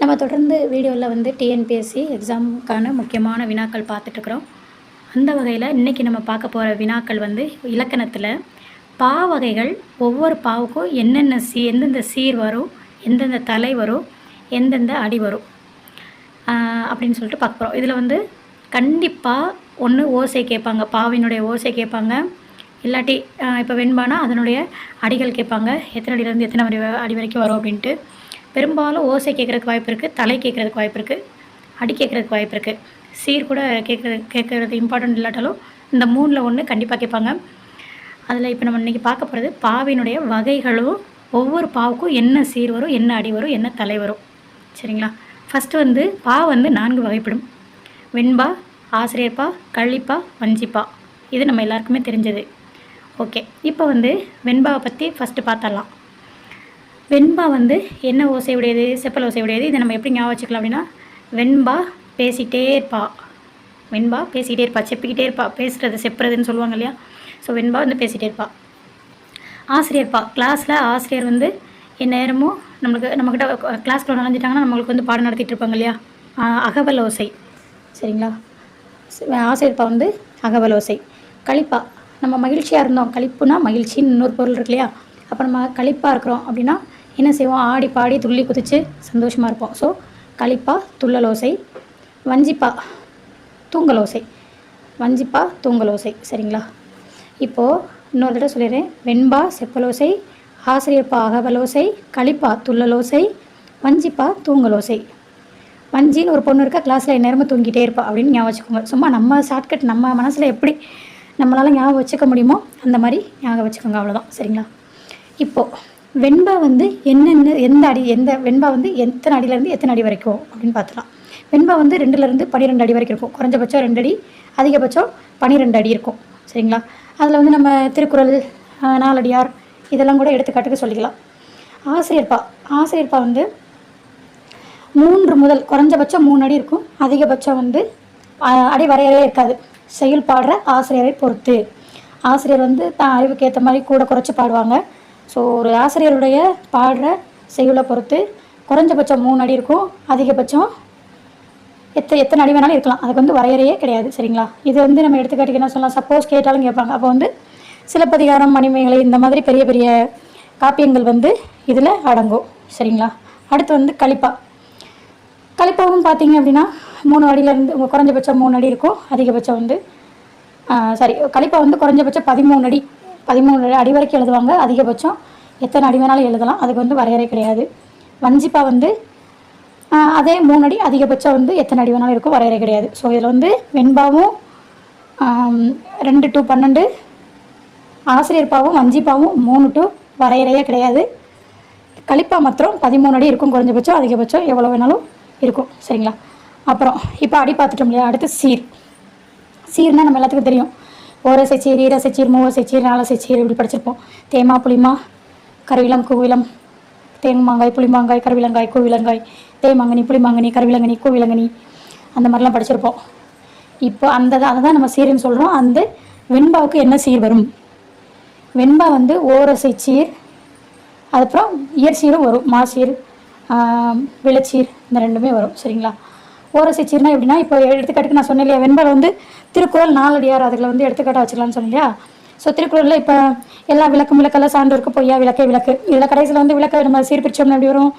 நம்ம தொடர்ந்து வீடியோவில் வந்து டிஎன்பிஎஸ்சி எக்ஸாமுக்கான முக்கியமான வினாக்கள் பார்த்துட்ருக்குறோம் அந்த வகையில் இன்றைக்கி நம்ம பார்க்க போகிற வினாக்கள் வந்து இலக்கணத்தில் பா வகைகள் ஒவ்வொரு பாவுக்கும் என்னென்ன சீ எந்தெந்த சீர் வரும் எந்தெந்த தலை வரும் எந்தெந்த அடி வரும் அப்படின்னு சொல்லிட்டு பார்க்க போகிறோம் இதில் வந்து கண்டிப்பாக ஒன்று ஓசை கேட்பாங்க பாவினுடைய ஓசை கேட்பாங்க. இல்லாட்டி இப்போ வெண்பானா அதனுடைய அடிகள் கேட்பாங்க. எத்தனை அடியிலேருந்து எத்தனை அடி அடி வரைக்கும் வரும் அப்படின்ட்டு. பெரும்பாலும் ஓசை கேட்குறதுக்கு வாய்ப்பு இருக்குது தலை கேட்குறதுக்கு வாய்ப்பு இருக்குது அடி கேட்குறதுக்கு வாய்ப்பு இருக்குது சீர் கூட கேட்குறது கேட்குறது இம்பார்ட்டன்ட் இல்லாட்டாலும் இந்த மூணில் ஒன்று கண்டிப்பாக கேட்பாங்க. அதில் இப்போ நம்ம இன்றைக்கி பார்க்க போகிறது பாவினுடைய வகைகளும் ஒவ்வொரு பாவுக்கும் என்ன சீர் வரும் என்ன அடி வரும் என்ன தலை வரும். சரிங்களா? ஃபஸ்ட்டு வந்து பா வந்து நான்கு வகைப்படும். வெண்பா ஆசிரியர்பா கள்ளிப்பா வஞ்சிப்பா. இது நம்ம எல்லாருக்குமே தெரிஞ்சது. ஓகே இப்போ வந்து வெண்பாவை பற்றி ஃபஸ்ட்டு பார்த்தரலாம் வெண்பா வந்து என்ன ஓசை உடையது செப்பல் ஓசை உடையது இதை நம்ம எப்படி ஞாபகம் வச்சுக்கலாம் அப்படின்னா வெண்பா பேசிகிட்டே இருப்பா. வெண்பா பேசிக்கிட்டே இருப்பா செப்பிக்கிட்டே இருப்பா பேசுகிறது செப்புறதுன்னு சொல்லுவாங்க இல்லையா? ஸோ வெண்பா வந்து பேசிகிட்டே இருப்பா. ஆசிரியர்ப்பா கிளாஸில் ஆசிரியர் வந்து எந்நேரமும் நம்மளுக்கு நம்மக்கிட்ட கிளாஸ்க்குள்ள நுழைஞ்சிட்டாங்கன்னா நம்மளுக்கு வந்து பாடம் நடத்திட்டு இருப்பாங்க இல்லையா? அகவல் ஓசை. சரிங்களா? ஆசிரியர்ப்பா வந்து அகவல் ஓசை. களிப்பா நம்ம மகிழ்ச்சியாக இருந்தோம். கழிப்புனா மகிழ்ச்சின்னு இன்னொரு பொருள் இருக்கு இல்லையா? அப்போ நம்ம களிப்பாக இருக்கிறோம் அப்படின்னா என்ன செய்வோம்? ஆடி பாடி துள்ளி குதித்து சந்தோஷமாக இருப்போம். ஸோ களிப்பா துள்ளலோசை வஞ்சிப்பா தூங்கலோசை. வஞ்சிப்பா தூங்கலோசை. சரிங்களா? இப்போது இன்னொரு தடவை சொல்லிடுறேன். வெண்பா செப்பலோசை ஆசிரியப்பா அகவலோசை களிப்பா துள்ளலோசை வஞ்சிப்பா தூங்கலோசை. வஞ்சின்னு ஒரு பொண்ணு இருக்கா கிளாஸில் நேரமும் தூங்கிட்டே இருப்பா அப்படின்னு ஞாபகம் வச்சுக்கோங்க. சும்மா நம்ம ஷார்ட்கட் நம்ம மனசில் எப்படி நம்மளால் ஞாபகம் வச்சுக்க முடியுமோ அந்த மாதிரி ஞாபகம் வச்சுக்கோங்க அவ்வளோதான் சரிங்களா? இப்போது வெண்பா வந்து என்னென்ன எந்த அடி எந்த வெண்பா வந்து எத்தனை அடியிலேருந்து எத்தனை அடி வரைக்கும் அப்படின்னு பார்த்துலாம் வெண்பா வந்து ரெண்டுலேருந்து பன்னிரெண்டு அடி வரைக்கும் இருக்கும். குறைஞ்சபட்சம் ரெண்டு அடி அதிகபட்சம் பன்னிரெண்டு அடி இருக்கும். சரிங்களா? அதில் வந்து நம்ம திருக்குறள் நாலடியார் இதெல்லாம் கூட எடுத்துக்காட்டுக்கு சொல்லிக்கலாம். ஆசிரியர்பா ஆசிரியர்ப்பா வந்து மூன்று முதல் குறைஞ்சபட்சம் மூணு அடி இருக்கும். அதிகபட்சம் வந்து அடி வரையவே இருக்காது. செயல்பாடுற ஆசிரியரை பொறுத்து. ஆசிரியர் வந்து தான் அறிவுக்கு ஏற்ற மாதிரி கூட குறைச்சி பாடுவாங்க. ஸோ ஒரு ஆசிரியருடைய பாடுற செய்யுளை பொறுத்து குறைஞ்சபட்சம் மூணு அடி இருக்கும். அதிகபட்சம் எத்த எத்தனை அடி வேணாலும் இருக்கலாம். அதுக்கு வந்து வரையறையே கிடையாது சரிங்களா? இது வந்து நம்ம எடுத்துக்காட்டுக்கு என்ன சொல்லலாம்? சப்போஸ் கேட்டாலும் கேட்பாங்க. அப்போ வந்து சிலப்பதிகாரம் மணிமேகலை இந்த மாதிரி பெரிய பெரிய காப்பியங்கள் வந்து இதில் அடங்கும் சரிங்களா? அடுத்து வந்து கழிப்பா களிப்பாவும் பார்த்தீங்க அப்படின்னா மூணு அடியிலேருந்து குறைஞ்சபட்சம் மூணு அடி இருக்கும். அதிகபட்சம் வந்து சாரி கழிப்பா வந்து குறைஞ்சபட்சம் பதிமூணு அடி பதிமூணு அடி வரைக்கும் எழுதுவாங்க. அதிகபட்சம் எத்தனை அடி வேணாலும் எழுதலாம். அதுக்கு வந்து வரையறை கிடையாது. வஞ்சிப்பா வந்து அதே மூணு அடி அதிகபட்சம் வந்து எத்தனை அடி வேணாலும் இருக்கும். வரையறை கிடையாது. ஸோ இதில் வந்து வெண்பாவும் ரெண்டு டு பன்னெண்டு ஆசிரியர்பாவும் வஞ்சிப்பாவும் மூணு டு வரையறையே கிடையாது. கழிப்பா மாத்திரம் பதிமூணு அடி இருக்கும். குறைஞ்சபட்சம் அதிகபட்சம் எவ்வளோ வேணாலும் இருக்கும். சரிங்களா? அப்புறம் இப்போ அடி பார்த்துட்டோம் இல்லையா? அடுத்து சீர். சீர்னா நம்ம எல்லாத்துக்கும் தெரியும். ஓரசை சச்சீர் ஈர சச்சீர் மூவ சச்சீர் நால சச்சீர் இப்படி படிச்சிருப்போம். தேமா புளிமா கருவிலம் கூவிலம் தேங்மாங்காய் புளிமாங்காய் கருவிலங்காய் கூவிலங்காய் தேமாங்கனி புளிமாங்கனி கருவிலங்கனி கூவிலங்கனி அந்த மாதிரிலாம் படிச்சிருப்போம். இப்போ அந்த அதை தான் நம்ம சீர்னு சொல்கிறோம் அந்த வெண்பாவுக்கு என்ன சீர் வரும்? வெண்பா வந்து ஓரசை சீர் அதுக்கப்புறம் இயற்சீரும் வரும். மாசீர் விளச்சீர் விளைச்சீர் இந்த ரெண்டுமே வரும். சரிங்களா? ஓரசை எப்படின்னா இப்போ எடுத்துக்காட்டுக்கு நான் சொன்னேன் இல்லையா வெண்பால் வந்து திருக்குறள் நாலடியார் அதில் வந்து எடுத்துக்காட்டாக வச்சுக்கலாம்னு சொன்னேன் ஸோ திருக்குறளில் இப்போ எல்லா விளக்கும் விளக்கெல்லாம் சான்றோருக்கு பொய்யா விளக்கே விளக்கு. இதில் கடைசியில் வந்து விளக்க நம்ம சீர்பிரிச்சோம்னா எப்படி வரும்?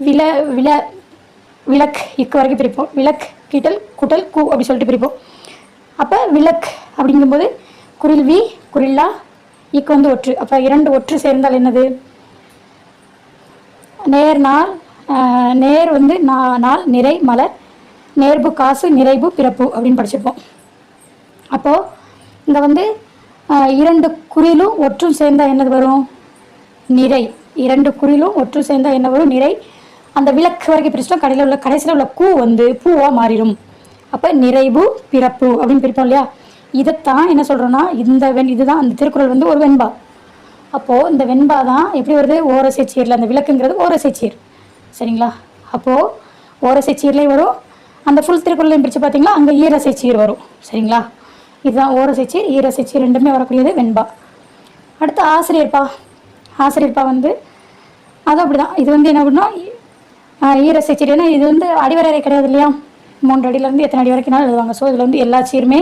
வில வில விளக் இக்கு வரைக்கும் பிரிப்போம். விளக் கிட்டல் குட்டல் கூ அப்படி சொல்லிட்டு பிரிப்போம். அப்போ விளக் அப்படிங்கும்போது குரில் வி குரில்லா இக்கு வந்து ஒற்று. அப்போ இரண்டு ஒற்று சேர்ந்தால் என்னது? நேர் நாள் நேர் வந்து நா- நாள் நிறை மலர் நேர்பு காசு நிறைவு பிறப்பு அப்படின்னு படிச்சிருப்போம். அப்போது இங்கே வந்து இரண்டு குறிலும் ஒற்றும் சேர்ந்தால் என்னது வரும்? நிறை. இரண்டு குறிலும் ஒற்றும் சேர்ந்தால் என்ன வரும்? நிறை. அந்த விளக்கு வரைக்கும் பிரிச்சிட்டோம். கடையில் உள்ள கடைசியில் உள்ள கூ வந்து பூவாக மாறிடும். அப்போ நிறைவு பிறப்பு அப்படின்னு பிரிப்போம் இல்லையா? இதைத்தான் என்ன சொல்கிறோன்னா இந்த வெண் இதுதான் அந்த திருக்குறள் வந்து ஒரு வெண்பா. அப்போது இந்த வெண்பா தான் எப்படி வருது? ஓரசை சீரில் அந்த விளக்குங்கிறது ஓரசை சீர் சரிங்களா? அப்போது ஓரசை சீர்லேயும் வரும் அந்த ஃபுல் திருக்குறளையும் பிரித்து பார்த்தீங்களா அங்கே ஈரசை சீர் வரும். சரிங்களா? இதுதான் ஓரசை சீர் ஈரசை சீர் ரெண்டுமே வரக்கூடியது வெண்பா. அடுத்து ஆசிரியர்ப்பா. ஆசிரியர்ப்பா வந்து அது அப்படிதான். இது வந்து என்ன அப்படின்னா ஈரசை சீர். ஏன்னா இது வந்து அடிவரை கிடையாது இல்லையா? மூன்று அடியிலேருந்து எத்தனை அடி வரைக்கும்னாலும் எழுதுவாங்க. ஸோ இதில் வந்து எல்லா சீருமே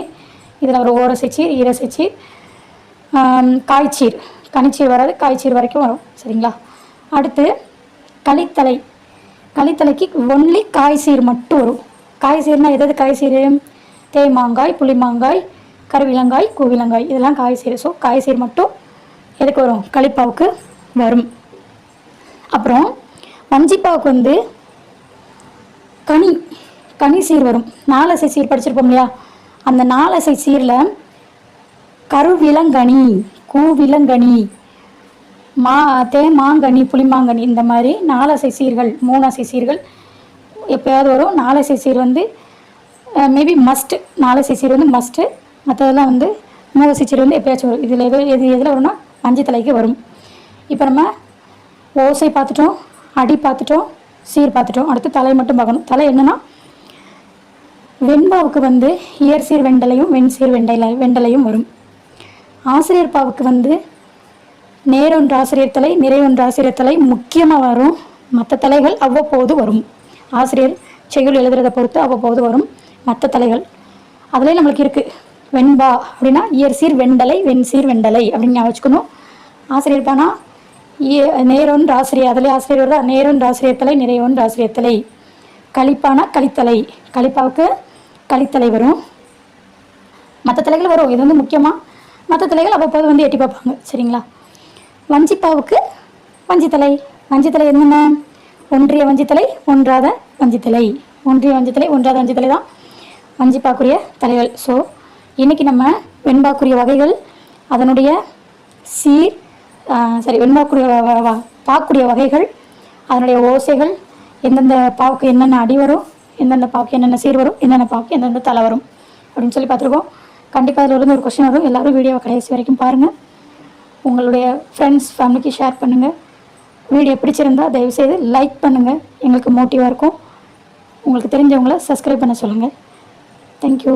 இதில் ஒரு ஓரசை சீர் ஈரசை சீர் காய்ச்சீர் கனிச்சீர் வராது காய்ச்சீர் வரைக்கும் வரும். சரிங்களா? அடுத்து களித்தலை களித்தலைக்கு ஒன்லி காய்சீர் மட்டும் வரும். காய்சீர்னா எதாவது காய்சீர்? தேய்மாங்காய் புளிமாங்காய் கருவிலங்காய் கூவிலங்காய். இதெல்லாம் காய்சீர். ஸோ காய்சீர் மட்டும் எதுக்கு வரும்? களிப்பாவுக்கு வரும். அப்புறம் வஞ்சிப்பாவுக்கு வந்து கனி கனி சீர் வரும். நாலசை சீர் படிச்சிருப்போம் இல்லையா? அந்த நாலசை சீரில் கருவிலங்கனி கூவிலங்கனி மா தேமாங்கனி புளிமாங்கனி இந்த மாதிரி நாலசை சீர்கள் மூணசை சீர்கள் எப்போயாவது வரும். நாலு சீர் வந்து மேபி மஸ்ட்டு நாலு சீர் வந்து மஸ்ட்டு மற்றதெல்லாம் வந்து மூணு சீர் வந்து எப்பயாச்சும் வரும். இதில் எது எது எதில் வரும்னா மஞ்சள் தலைக்கு வரும். இப்போ நம்ம ஓசை பார்த்துட்டோம் அடி பார்த்துட்டோம் சீர் பார்த்துட்டோம். அடுத்து தலை மட்டும் பார்க்கணும். தலை என்னென்னா வெண்பாவுக்கு வந்து இயற்சீர் வெண்டலையும் வெண் சீர் வெண்டலை வெண்டலையும் வரும். ஆசிரியர் பாவுக்கு வந்து நேரொன்று ஆசிரியர் தலை நிறையொன்று ஆசிரியர் தலை முக்கியமாக வரும். மற்ற தலைகள் அவ்வப்போது வரும். ஆசிரியர் செய்யுள் எழுதுறதை பொறுத்து அவ்வப்போது வரும் மற்ற தலைகள். அதுலேயும் நம்மளுக்கு இருக்குது வெண்பா அப்படின்னா இயற்சீர் வெண்டலை வெண் சீர் வெண்டலை அப்படின்னு ஞாபகம் வச்சுக்கணும். ஆசிரியர் பானா நேரொன்று ஆசிரியர் அதிலே ஆசிரியர் வருதா? நேரொன்று ஆசிரியர் தலை நிறையொன்று ஆசிரியர் தலை கழிப்பானா கழித்தலை? கழிப்பாவுக்கு கழித்தலை வரும். மற்ற தலைகள் வரும் இது வந்து முக்கியமாக மற்ற தலைகள் அவ்வப்போது வந்து எட்டி பார்ப்பாங்க சரிங்களா? வஞ்சிப்பாவுக்கு வஞ்சித்தலை. வஞ்சித்தலை என்னென்ன? ஒன்றிய வஞ்சித்தலை ஒன்றாத வஞ்சித்தலை. ஒன்றிய வஞ்சித்தலை ஒன்றாத வஞ்சித்தலை தான் வஞ்சிப்பாக்குரிய தலைகள். ஸோ இன்றைக்கி நம்ம வெண்பாக்குரிய வகைகள் அதனுடைய சீர் சரி வெண்பாக்குரிய பார்க்கக்கூடிய பாக்குடைய வகைகள் அதனுடைய ஓசைகள் எந்தெந்த பாவுக்கு என்னென்ன அடி வரும் எந்தெந்த பாவுக்கு என்னென்ன சீர் வரும் என்னென்ன பாவுக்கு எந்தெந்த தலை வரும் அப்படின்னு சொல்லி பார்த்துருக்கோம். கண்டிப்பாக அதில் இருந்து ஒரு கொஷின் வரும். எல்லோரும் வீடியோவை கடைசி வரைக்கும் பாருங்கள் உங்களுடைய ஃப்ரெண்ட்ஸ் ஃபேமிலிக்கு ஷேர் பண்ணுங்கள் வீடியோ பிடிச்சிருந்தால் தயவுசெய்து லைக் பண்ணுங்கள் எங்களுக்கு மோட்டிவாக இருக்கும். உங்களுக்கு தெரிஞ்சவங்கள சப்ஸ்கிரைப் பண்ண சொல்லுங்கள் தேங்க்யூ